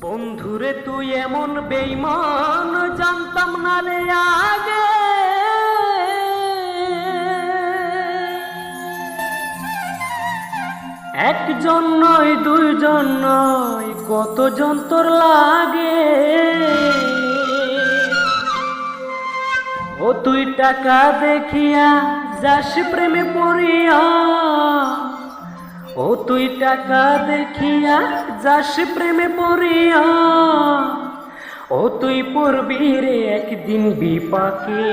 বন্ধুরে, তুই এমন বেইমান জানতাম না রে আগে। একজন নয়, দুইজন নয়, কতজন তোর লাগে? ও তুই টাকা দেখিয়া যাস প্রেমে পড়িয়া। তুই টাকা দেখিয়া যাস প্রেমে পড়িয়া, ও তুই পড়বি রে একদিন বিপাকে।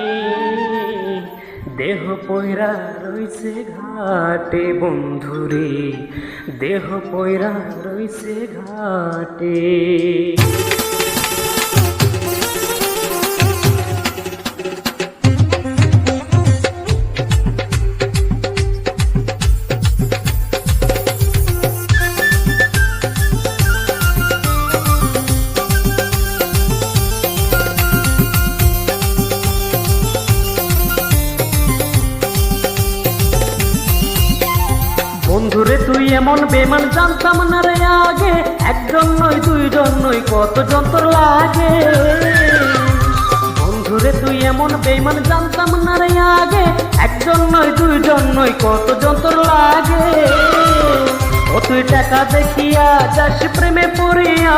দেহ পয়রা রইছে ঘাটে বন্ধুরে, দেহ পয়রা রইছে ঘাটে। এমন বেমান জানতাম না রে আগে। একজন নয় দুইজন নয় কত যন্ত্র লাগে। বন্ধুরে তুই এমন বেমান জানতাম না রে আগে। একজন নয় দুইজন নয় কত যন্ত্র লাগে। ও তুই টাকা দেখিয়া যাস প্রেমে পড়িয়া।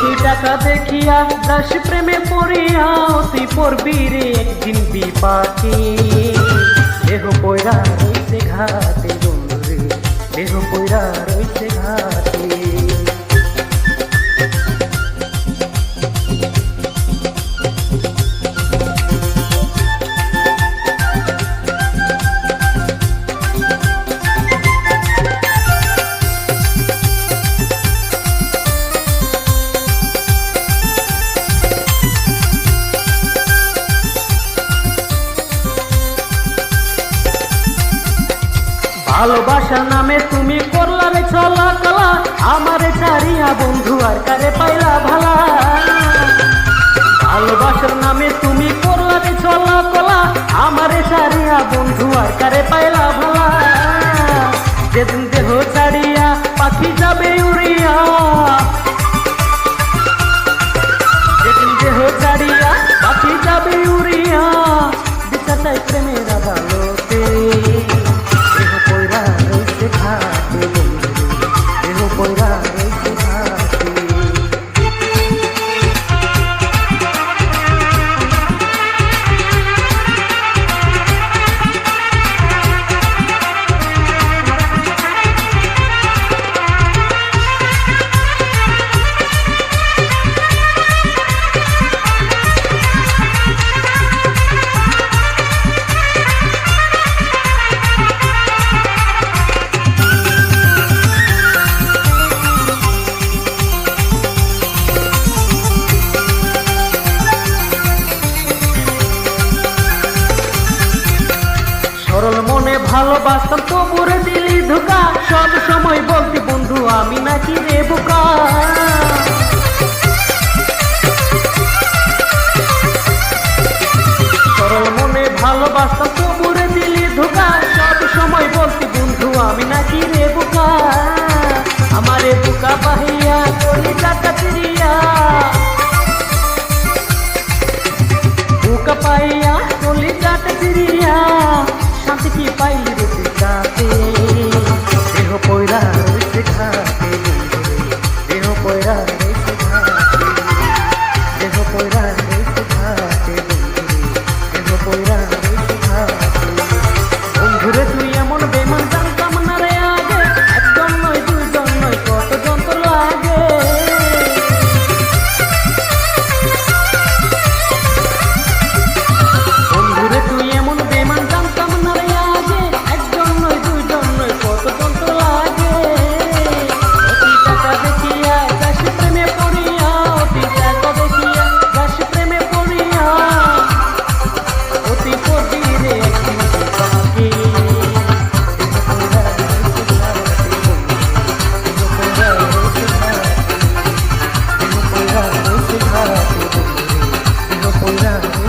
তুই টাকা দেখিয়া যাস প্রেমে পড়িয়া। তুই পড়বি রে একদিন বিপাকে। পয়রা রইছে ঘাটে বন্ধুরে দেহ পয়রা রইছে ঘাটে। ভালোবাসার নামে তুমি করলা রে চলা কলা। আমারে ছাড়িয়া বন্ধু আর কারে পাইলা ভালা? ভালোবাসার নামে তুমি করলা রে চলা কলা। আমারে ছাড়িয়া বন্ধু আর কারে পাইলা ভালা? যেদিন দেহ সরল মনে ভালোবাসতাম তবুরে দিলি ধোকা। সব সময় বলতি, বন্ধু, আমি নাকি রে বোকা? সরল মনে ভালোবাসতাম তবুরে দিলি ধোকা। সব সময় বলতি, বন্ধু, আমি নাকি রে বোকা? আমারে বোকা বাহিয়া করি টাকা বুকা পাইয়া কলি কাট চিরিয়া শান্তি কি পাইলি রে কাতে দেহ পয়রা রয়েছে ঘাতে দেহ পয়রা রয়েছে ঘাতে দেহ পয়রা para tu no.